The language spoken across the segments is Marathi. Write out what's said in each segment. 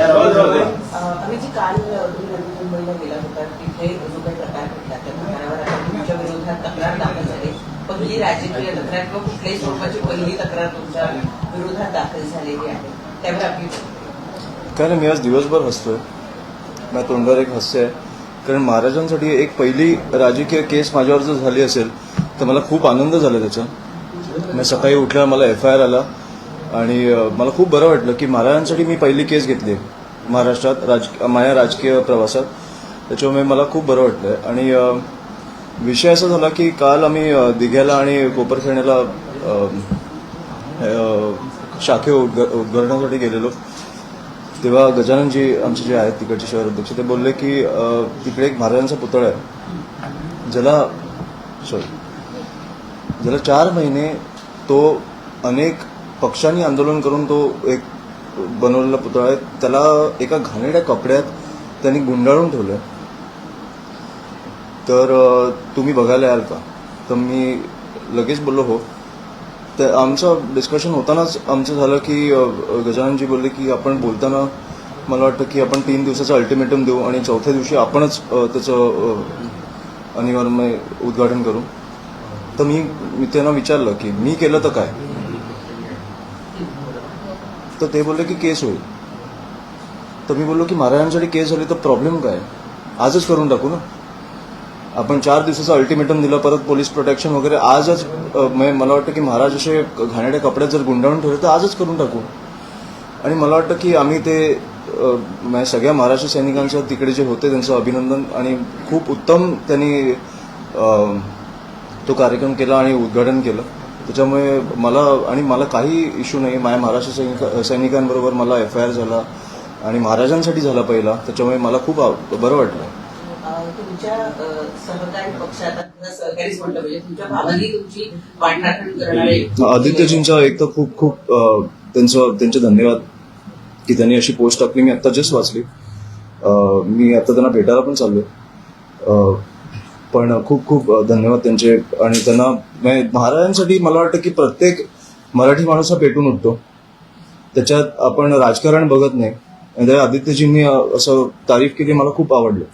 आम्ही जी काल मुंबईला गेला होता तिथे जो काही प्रकार घडला त्या प्रकारावर तुमच्या विरोधात तक्रार दाखल झाली पहिली राजकीय तक्रार किंवा कुठल्याही स्वरूपाची पहिली तक्रार तुमच्या विरोधात दाखल झालेली आहे आपली काय नाही मी आज दिवसभर हसतोय. माझ्या तोंडावर एक हास्य आहे. कारण महाराजांसाठी एक पहिली राजकीय केस माझ्यावर जर झाली असेल तर मला खूप आनंद झाला त्याचा. मी सकाळी उठल्यावर मला एफ आय आर आला. आणि मला खूप बरं वाटलं की महाराजांसाठी मी पहिली केस घेतली आहे महाराष्ट्रात राज माझ्या राजकीय प्रवासात. त्याच्यामुळे मला खूप बरं वाटलं. आणि विषय असा झाला की काल आम्ही दिघ्याला आणि कोपरखेण्याला शाखे उद्घ उद्घाटनासाठी गेलेलो. तेव्हा गजाननजी आमचे जे आहेत तिकडचे शहर अध्यक्ष ते बोलले की तिकडे एक महाराजांचा पुतळा आहे. ज्याला सॉरी ज्याला चार महिने तो अनेक पक्षांनी आंदोलन करून तो एक बनवलेला पुतळा आहे. त्याला एका घाणेरड्या कपड्यात त्यांनी गुंडाळून ठेवलं तर तुम्ही बघायला याल का? तर मी लगेच बोललो हो. तर आमचं डिस्कशन होतानाच आमचं झालं की गजाननजी बोलले की आपण बोलताना मला वाटतं की आपण तीन दिवसाचं अल्टिमेटम देऊ आणि चौथ्या दिवशी आपणच त्याचं अनिवार्य उद्घाटन करू. तर मी त्यांना विचारलं की मी केलं तर काय? तर ते बोलले की केस होईल. तर मी बोललो की महाराजांसाठी केस झाली तर प्रॉब्लेम काय? आजच करून टाकू ना. आपण चार दिवसाचं अल्टिमेटम दिलं परत पोलीस प्रोटेक्शन वगैरे आजच म्हणजे मला वाटतं की महाराज असे घाणेड्या कपड्यात जर गुंडाळून ठेवले तर आजच करून टाकू. आणि मला वाटतं की आम्ही ते सगळ्या महाराष्ट्र सैनिकांच्या तिकडे जे होते त्यांचं अभिनंदन आणि खूप उत्तम त्यांनी तो कार्यक्रम केला आणि उद्घाटन केलं. त्याच्यामुळे मला आणि मला काही इश्यू नाही. माझ्या महाराष्ट्र सैनिक सैनिकांबरोबर मला एफ आय आर झाला आणि महाराजांसाठी झाला पहिला. त्याच्यामुळे मला खूप बरं वाटलं. अं, तुमच्या अं, सहकारी पक्षात आता सहकारीच म्हटलं म्हणजे तुमच्या भावानी तुमची वाटणाघट करणारे आदित्यजींचा एक तर खूप खूप त्यांचं त्यांचे धन्यवाद की त्यांनी अशी पोस्ट टाकली. मी आत्ता जस्ट वाचली. मी आता त्यांना भेटायला पण चाललोय. पण खूप खूप धन्यवाद त्यांचे. आणि त्यांना म्हणजे महाराजांसाठी मला वाटतं की प्रत्येक मराठी माणूस हा पेटून उठतो. त्याच्यात आपण राजकारण बघत नाही. आणि त्या आदित्यजींनी असं तारीफ केली मला खूप आवडलं.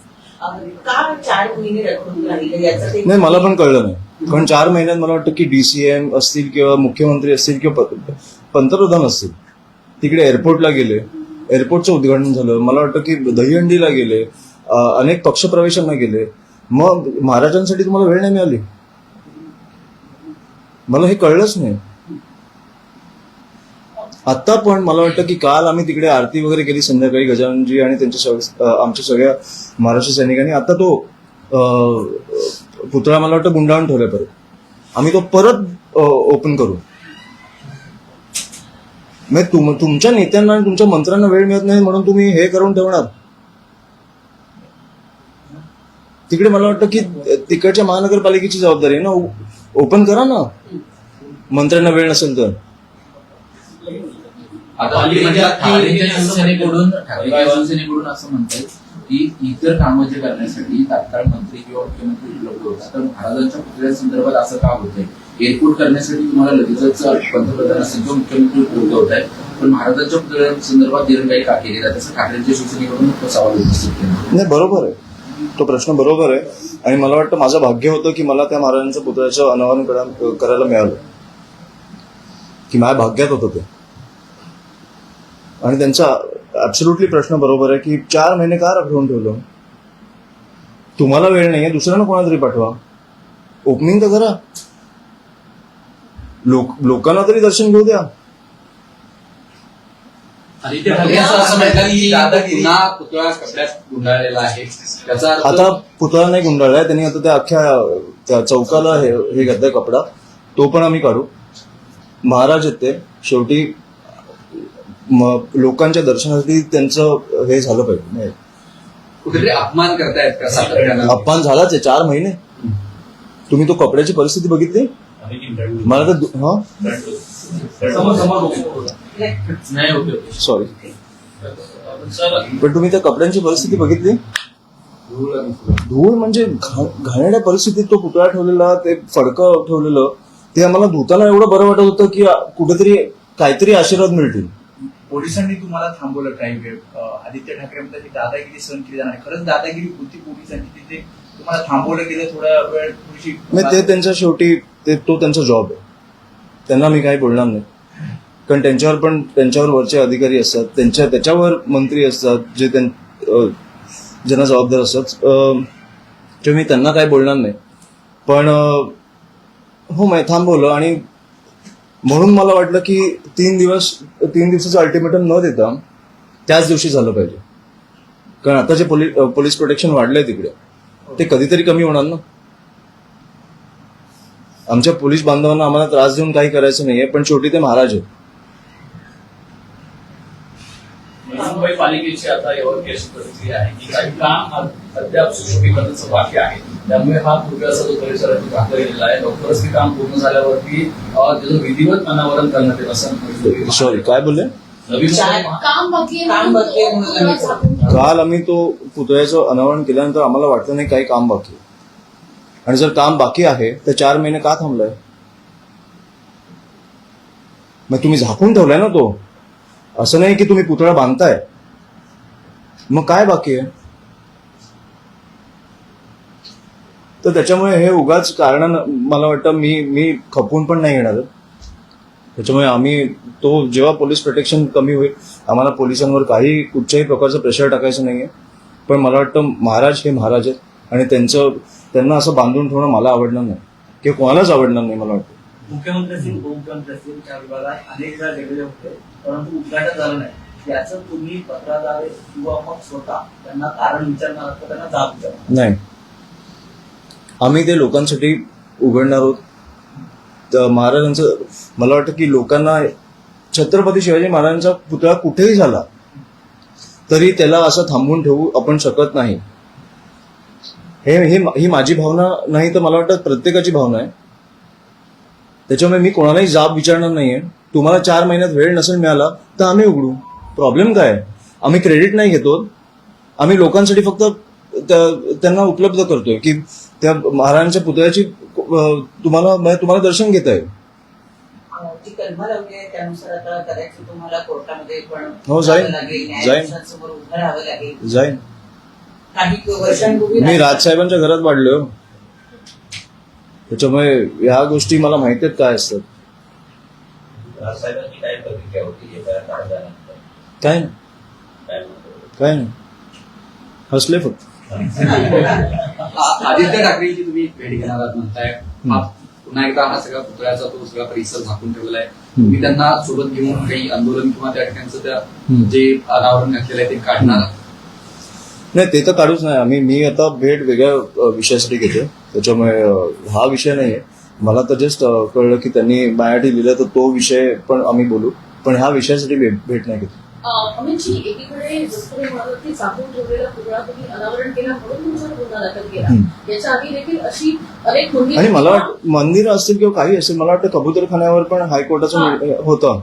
नाही मला पण कळलं नाही. कारण चार महिन्यात मला वाटतं की डीसीएम असतील किंवा मुख्यमंत्री असतील किंवा पंतप्रधान असतील. तिकडे एअरपोर्टला गेले. एअरपोर्टचं उद्घाटन झालं. मला वाटतं की दहीहंडीला गेले. अनेक पक्षप्रवेशांना गेले. मग महाराजांसाठी तुम्हाला वेळ नाही मिळाली. मला हे कळलंच नाही. आता पण मला वाटतं की काल आम्ही तिकडे आरती वगैरे केली संध्याकाळी गजाननजी आणि त्यांच्या आमच्या सगळ्या महाराष्ट्र सैनिकांनी. आता तो पुतळा मला वाटतं गुंडाळून ठेवला परत. आम्ही तो परत ओपन करू. म्हणजे तुम तुमच्या नेत्यांना आणि तुमच्या मंत्र्यांना वेळ मिळत नाही म्हणून तुम्ही हे करून ठेवणार. तिकडे मला वाटतं की तिकडच्या महानगरपालिकेची जबाबदारी आहे ना? ओपन करा ना. मंत्र्यांना वेळ नसेल तर. शिवसेनेकडून शिवसेनेकडून असं म्हणतात की इतर कामं जे करण्यासाठी तात्काळ मंत्री किंवा मुख्यमंत्री उपलब्ध होतात. तर महाराजांच्या पुतळ्यासंदर्भात असं का होतंय? एअरपोर्ट करण्यासाठी तुम्हाला लगेचच पंतप्रधान असेल किंवा मुख्यमंत्री उपलब्ध होत आहे पण महाराजांच्या पुतळ्यांसंदर्भात दिरंगाई का केली जाते? असं ठाकरेंच्या शिवसेनेकडून सवाल उपस्थित केला नाही बरोबर आहे. तो प्रश्न बरोबर आहे. आणि मला वाटतं माझं भाग्य होतं की मला त्या महाराजांच्या पुतळ्याचं अनावरण करायला मिळालं. की माझ्या भाग्यात होतं ते. आणि त्यांचा ऍब्सोल्युटली प्रश्न बरोबर आहे की चार महिने का राखून ठेवलं? तुम्हाला वेळ नाहीये दुसऱ्यानं कोणाला तरी पाठवा. ओपनिंग तर करा. लोक लोकांना तरी दर्शन घेऊ द्या. आदित्य ठाकरे ठाकरे असं असं म्हणतात की दादागिरी पुन्हा पुतळा कपड्यात गुंडाळलेला आहे. त्याचा अर्थ आता पुतळा नाही गुंडाळलाय त्यांनी आता त्या अख्ख्या त्या चौकाला हे हे घातलाय कपडा. तो पण आम्ही काढू. महाराज आहेत ते शेवटी म- लोकांच्या दर्शनासाठी त्यांचं हे झालं पाहिजे म्हणजे कुठेतरी अपमान करतायत का सातत्यानं? अपमान झालाच आहे चार महिने. तुम्ही तो कपड्याची परिस्थिती बघितली? मला तर दु- हा? नाही सॉरी पण तुम्ही त्या कपड्यांची परिस्थिती बघितली? धूळ म्हणजे घा- घाणेरड्या परिस्थितीत तो पुतळा ठेवलेला ते फडकं ठेवलेलं ते आम्हाला धुताना एवढं बरं वाटत होतं की आ- कुठेतरी काहीतरी आशीर्वाद मिळतील. पोलिसांनी तुम्हाला थांबवलं काही वेळ. अं, आदित्य ठाकरे म्हणतात की दादागिरी सहन केली जाणार खरंच दादागिरी होती पोलिसांची तिथे तुम्हाला थांबवलं गेलं थोडा वेळ थोडीशी नाही ते त्यांच्या शेवटी ते तो त्यांचा जॉब आहे. त्यांना मी काही बोलणार नाही. कारण त्यांच्यावर पण त्यांच्यावर वरचे अधिकारी असतात त्यांच्या त्याच्यावर मंत्री असतात जे त्यां ज्यांना जबाबदार असतात. अं, ते मी त्यांना काही बोलणार नाही. पण हो मी थांबवलं आणि म्हणून मला वाटलं की तीन दिवस तीन दिवसाचं अल्टिमेटम न देता त्याच दिवशी झालं पाहिजे. कारण आता जे पोलीस पोलीस प्रोटेक्शन वाढलंय तिकडे ते कधीतरी कमी होणार ना? आमच्या पोलीस बांधवांना आम्हाला त्रास देऊन काही करायचं नाहीये पण शेवटी ते महाराज आहेत. मुंबई पालिकेची आता यावर अशी प्रतिक्रिया आहे की काही काम अद्याप सुशोभीकरणाचं बाकी आहे. त्यामुळे हा पूर्वीचा जो परिसर आहे तो टाकला गेलेला आहे. लवकरच ते काम पूर्ण झाल्यावरती अं, त्याचं विधिवत अनावरण करण्यात येईल असं सॉरी काय बोलले? नवीन चार- काम बाकी आहे काम बाकी आहे म्हणून आम्ही झाकून काल आम्ही तो पुतळ्याचं अनावरण केल्यानंतर आम्हाला वाटलं नाही काही काम बाकी. आणि जर काम बाकी आहे तर चार महिने का थांबलाय? मग तुम्ही झाकून ठेवलाय ना तो? असं नाही की तुम्ही पुतळा बांधताय. मग काय बाकी आहे? तर त्याच्यामुळे हे उगाच कारण मला वाटतं मी मी खपून पण नाही येणार. त्याच्यामुळे आम्ही तो जेव्हा पोलीस प्रोटेक्शन कमी होईल आम्हाला पोलिसांवर काही कुठच्याही प्रकारचं प्रेशर टाकायचं नाहीये. पण मला वाटतं महाराज हे महाराज आहेत. आणि त्यांचं त्यांना असं बांधून ठेवणं मला आवडणार नाही. किंवा कोणालाच आवडणार नाही मला वाटतं. मुख्यमंत्री उपमुख्यमंत्री त्या विभागात होते. परंतु उद्घाटन झालं नाही. याचं तुम्ही पत्राद्वारे किंवा मग स्वतः त्यांना कारण विचारणार का? त्यांना जाब विचारणार नाही. आम्ही ते लोकांसाठी उघडणार आहोत. तर महाराजांचं मला वाटतं की लोकांना छत्रपती शिवाजी महाराजांचा पुतळा कुठेही झाला तरी त्याला असं थांबवून ठेवू आपण शकत नाही. हे हे ही माझी भावना नाही तर मला वाटतं प्रत्येकाची भावना आहे. त्याच्यामुळे मी कोणालाही जाब विचारणार नाहीये. तुम्हाला चार महिन्यात वेळ नसेल मिळाला तर आम्ही उघडू प्रॉब्लेम काय आहे? आम्ही क्रेडिट नाही घेतो आम्ही लोकांसाठी फक्त त्या- त्यांना उपलब्ध करतोय की त्या महाराजांच्या पुतळ्याची तुम्हाला तुम्हाला दर्शन घेता येईल आहे हो, जाईन. जाईन. जाईन मी राजसाहेबांच्या घरात वाढलोय. त्याच्यामुळे ह्या गोष्टी मला माहिती आहेत काय असतात राजसाहेबांची काय प्रतिक्रिया होती हे त्या काढल्यानंतर काय? नाही काय म्हणतो? काय नाही. हसले फक्त. आ- आदित्य ठाकरेंची तुम्ही भेट घेणार आहात म्हणताय. हा पुन्हा एकदा हा सगळा पुतळ्याचा तो सगळा परिसर झाकून ठेवलेला आहे तुम्ही त्यांना सोबत घेऊन काही आंदोलन किंवा त्या ठिकाणचं त्या. जे अनावरण घातलेलं आहे ते काढणार आहात. नाही ते तर काढूच नाही. आम्ही मी आता भेट वेगळ्या अ, विषयासाठी घेतो त्याच्यामुळे अ, हा विषय नाहीये. मला तर जस्ट कळलं की त्यांनी माझ्यासाठी लिहिलं तर तो विषय पण आम्ही बोलू पण ह्या विषयासाठी भेट भेट नाही घेतो अं, अमितजी एकीकडे जसं तुम्ही म्हणालात की झाकून ठेवलेला पुतळा तुम्ही अनावरण केला म्हणून तुमच्यावर गुन्हा दाखल केला हम्म. याच्या आधी देखील अशी अनेक मंदिरं आणि मला मंदिरं असतील किंवा काही असेल मला वाटतं कबुतरखान्यावर पण हायकोर्टाचं. निर्णय होतं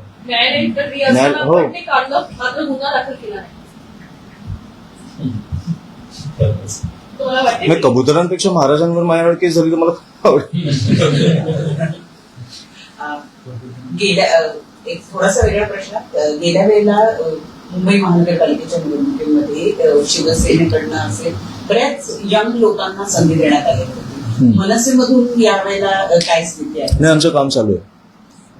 हो. कबुतरांपेक्षा महाराजांवर माझ्यावर केस झाली तर मला गेल्या एक थोडासा वेगळा प्रश्न. गेल्या वेळेला मुंबई महानगरपालिकेच्या निवडणुकीमध्ये शिवसेनेकडनं असेल बऱ्याच यंग लोकांना संधी देण्यात आली होती. हम्म. मनसेमधून यावेळेला अं, काय स्थिती आहे? नाही आमचं काम चालू आहे.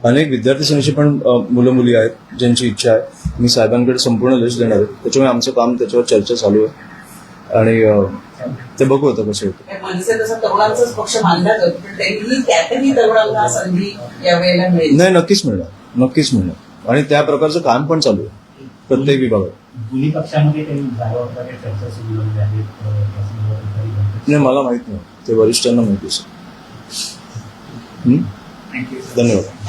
अनेक विद्यार्थी सेनेची पण मुलं मुली आहेत ज्यांची इच्छा आहे. मी साहेबांकडे संपूर्ण लिस्ट देणार आहे. त्याच्यामुळे आमचं काम त्याच्यावर चर्चा चालू आहे. आणि ते बघू आता कसं होतं. कारण मनसे तसा तरुणांचाच पक्ष मानला जातो पण तरीही त्यातही तरुणांना संधी यावेळेला मिळेल. नाही नक्कीच मिळणार. नक्कीच मिळणार. आणि त्या प्रकारचं काम पण चालू आहे प्रत्येक विभागात. नाही मला माहीत नाही. ते वरिष्ठांना माहिती असेल? थँक्यू धन्यवाद.